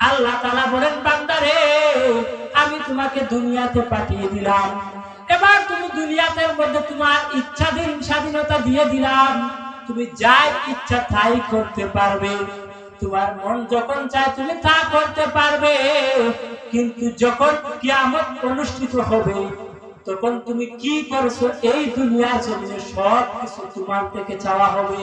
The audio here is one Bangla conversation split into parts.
আল্লাহ তালা বলেন বান্দারে আমি তোমাকে দুনিয়াতে পাঠিয়ে দিলাম। এবার তুমি দুনিয়াতে মধ্যে তোমার ইচ্ছাধীন স্বাধীনতা দিয়ে দিলাম। তুমি যাই ইচ্ছা তাই করতে পারবে। তোমার মন যখন চায় তুমি তা করতে পারবে। কিন্তু যখন কিয়ামত অনুষ্ঠিত হবে, তখন তুমি কি করছ? এই দুনিয়ার জমিনে সব কিছু তোমার থেকে চাওয়া হবে।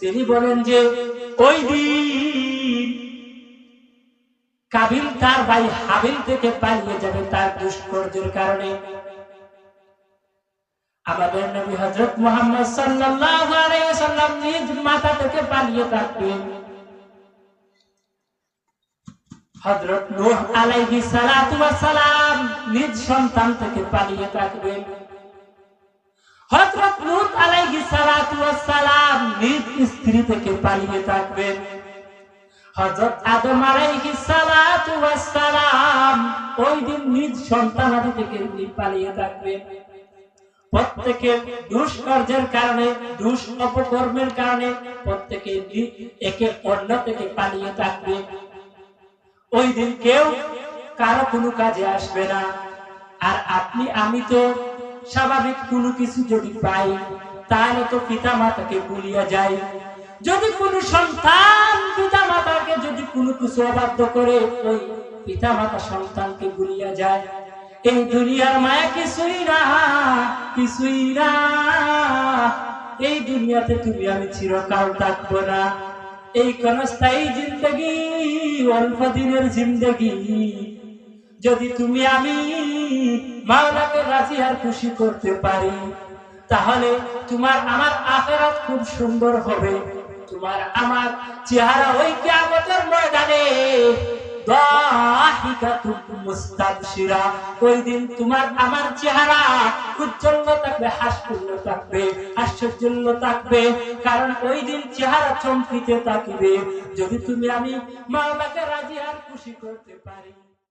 তিনি বলেন যে, ওই দিন কাবিল তার ভাই হাবিল থেকে পালিয়ে যাবে তার দুষ্কর্যের কারণে। আমাদের নবী হযরত মুহাম্মদ আলাইহি ওয়াসাল্লাম নিজ মাথা থেকে পালিয়ে থাকবেন। হযরত নূহ আলাইহিস সালাতু সালাম নিজ সন্তান থেকে পালিয়ে থাকবেন। হযরত লূত আলাইহিস সালাতু সালাম স্ত্রী থেকে পালিয়ে থাকবেন হযরত আদম আলাইহিস সালাতু ওয়াস সালাম ওই দিন নিজ সন্তানাদি থেকে পালিয়ে থাকবেন প্রত্যেকের দুষ্কর্যের কারণে দুষ অপকর্মের কারণে প্রত্যেকে একে অন্য থেকে পালিয়ে থাকবে। ওই দিন কেউ কারও কোনো কাজে আসবে না। আর আপনি, আমি তো স্বাভাবিক কোনো কিছু যদি পাই, তাহলে তো পিতা মাতাকে ভুলিয়া যাই। যদি কোনো সন্তান পিতা মাতাকে যদি কোনো কিছু অবাধ্য করে, ওই পিতা মাতা সন্তানকে ভুলিয়া যায়। এই দুনিয়ার মায়া কিছুই না কিছুই না। এই দুনিয়াতে তুমি আমি চিরকাল থাকব না। এই ক্ষণস্থায়ী জিন্দগি, অল্প দিনের জিন্দগি। যদি তুমি আমি মাওলাকে রাজি আর খুশি করতে পারি, তাহলে তোমার আমার আখেরাত খুব সুন্দর হবে। তোমার আমার চেহারা ওই কিয়ামতের ময়দানে। উজ্জ্বল থাকবে কারণ ওই দিন চেহারা চমকিতে থাকিবে। যদি তুমি আমি মাওলাকে রাজি আর খুশি করতে পারি।